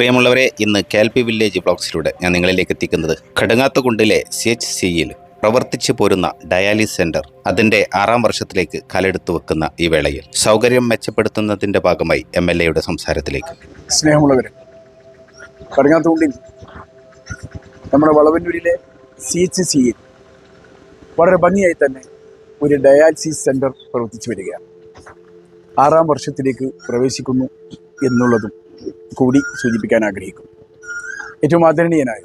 പ്രിയമുള്ളവരെ ഇന്ന് കാൽപി വില്ലേജ് ബ്ലോക്സിലൂടെ ഞാൻ നിങ്ങളിലേക്ക് എത്തിക്കുന്നത് കടുങ്ങാത്തുകുണ്ടിലെ സി എച്ച് സിയിൽ പ്രവർത്തിച്ചു പോരുന്ന ഡയാലിസ് സെന്റർ അതിന്റെ ആറാം വർഷത്തിലേക്ക് കലെടുത്തു വെക്കുന്ന ഈ വേളയിൽ സൗകര്യം മെച്ചപ്പെടുത്തുന്നതിന്റെ ഭാഗമായി എം എൽ എയുടെ സംസാരത്തിലേക്ക്. സ്നേഹമുള്ളവരെ കടുങ്ങാത്തുകുണ്ടിൽ നമ്മുടെ വളവന്നൂരിലെ സി എച്ച് സിയിൽ വളരെ ഭംഗിയായി തന്നെ ഒരു ഡയാലിസിസ് സെന്റർ പ്രവർത്തിച്ചു വരികയാണ്. ആറാം വർഷത്തിലേക്ക് പ്രവേശിക്കുന്നു എന്നുള്ളതും കൂടി സൂചിപ്പിക്കാൻ ആഗ്രഹിക്കും. ഏറ്റവും ആദരണീയനായ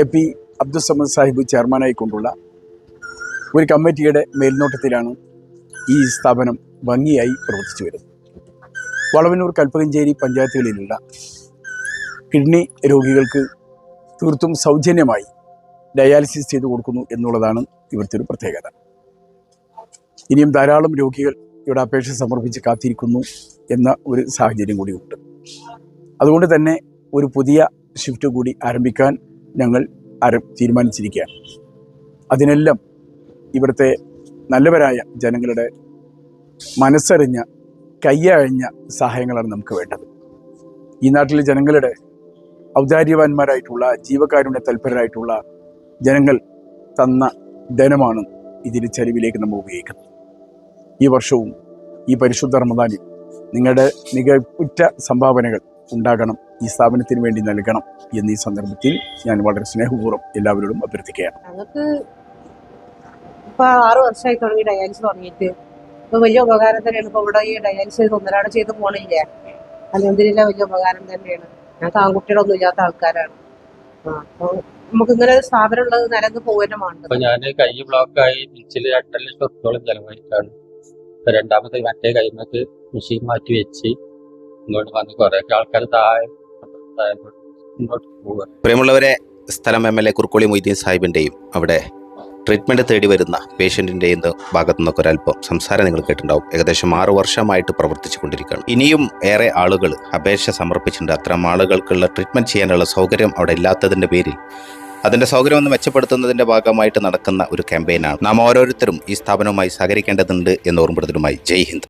എ പി അബ്ദുസമ്മദ് സാഹിബ് ചെയർമാനായി കൊണ്ടുള്ള ഒരു കമ്മിറ്റിയുടെ മേൽനോട്ടത്തിലാണ് ഈ സ്ഥാപനം ഭംഗിയായി പ്രവർത്തിച്ചു വരുന്നത്. വളവന്നൂർ കൽപ്പകഞ്ചേരി പഞ്ചായത്തുകളിലുള്ള കിഡ്നി രോഗികൾക്ക് തീർത്തും സൗജന്യമായി ഡയാലിസിസ് ചെയ്തു കൊടുക്കുന്നു എന്നുള്ളതാണ് ഇവിടുത്തെ ഒരു പ്രത്യേകത. ഇനിയും ധാരാളം രോഗികൾ ഇവിടെ അപേക്ഷ സമർപ്പിച്ച് കാത്തിരിക്കുന്നു എന്ന ഒരു സാഹചര്യം കൂടിയുണ്ട്. അതുകൊണ്ട് തന്നെ ഒരു പുതിയ ഷിഫ്റ്റ് കൂടി ആരംഭിക്കാൻ ഞങ്ങൾ തീരുമാനിച്ചിരിക്കുകയാണ്. അതിനെല്ലാം ഇവിടുത്തെ നല്ലവരായ ജനങ്ങളുടെ മനസ്സറിഞ്ഞ കയ്യഴിഞ്ഞ സഹായങ്ങളാണ് നമുക്ക് വേണ്ടത്. ഈ നാട്ടിലെ ജനങ്ങളുടെ ഔദാര്യവാന്മാരായിട്ടുള്ള ജീവകാരുണ്യ തൽപരരായിട്ടുള്ള ജനങ്ങൾ തന്ന ധനമാണ് ഇതിന് ചരിവിലേക്ക് നമ്മൾ ഉപയോഗിക്കുന്നത്. ഈ വർഷവും ഈ പരിശുദ്ധ റമദാനിൽ നിങ്ങളുടെ മികവുറ്റ സംഭാവനകൾ ഉണ്ടാകണം. ഈ സ്ഥാപനത്തിന് വേണ്ടി നൽകണം എന്നീ സന്ദർഭത്തിൽ ഞാൻ വളരെ സ്നേഹപൂർവം എല്ലാവരോടും അഭ്യർത്ഥിക്കുകയാണ്. ഞങ്ങൾക്ക് ഇപ്പൊ ആറ് വർഷമായി തുടങ്ങി ഡയാലിസ് തുടങ്ങിയിട്ട്. ഇപ്പൊ വലിയ ഉപകാരം തന്നെയാണ്. ഇപ്പൊ ഇവിടെ ഈ ഡയാലിസിസ് ഒന്നരാട് ചെയ്ത് പോണില്ലേ? അലഹദില്ല വലിയ ഉപകാരം തന്നെയാണ്. ഞങ്ങൾക്ക് ആൺകുട്ടികളൊന്നും ഇല്ലാത്ത ആൾക്കാരാണ്. നമുക്ക് ഇങ്ങനെ സ്ഥാപനം ഉള്ളത് നിലന്ന് പോകാനും ഞാൻ കൈ ബ്ലോക്കായി മിച്ചിൽ രണ്ടര ലക്ഷം ഉറുപ്പോളം ചെലവഴിക്കാണ്. രണ്ടാമത്തെ മറ്റേ കൈമക്ക് മെഷീൻ മാറ്റി വെച്ച് ഇങ്ങോട്ട് വന്ന് കുറെ ആൾക്കാർ താഴെ സ്ഥലം M L A Kurukkoli Moideen സാഹിബിന്റെയും അവിടെ ട്രീറ്റ്മെന്റ് തേടി വരുന്ന പേഷ്യന്റിന്റെയും ഭാഗത്തു നിന്നൊക്കെ ഒരല്പം സംസാരം നിങ്ങൾ കേട്ടിട്ടുണ്ടാവും. ഏകദേശം ആറ് വർഷമായിട്ട് പ്രവർത്തിച്ചു കൊണ്ടിരിക്കുകയാണ്. ഇനിയും ഏറെ ആളുകൾ അപേക്ഷ സമർപ്പിച്ചിട്ടുണ്ട്. അത്തരം ആളുകൾക്കുള്ള ട്രീറ്റ്മെന്റ് ചെയ്യാനുള്ള സൗകര്യം അവിടെ ഇല്ലാത്തതിന്റെ പേരിൽ അതിന്റെ സൗകര്യം ഒന്ന് മെച്ചപ്പെടുത്തുന്നതിന്റെ ഭാഗമായിട്ട് നടക്കുന്ന ഒരു ക്യാമ്പയിനാണ് നാം ഓരോരുത്തരും ഈ സ്ഥാപനവുമായി സഹകരിക്കേണ്ടതുണ്ട് എന്ന് ഓർമ്മപ്പെടുത്തലുമായി ജയ് ഹിന്ദ്.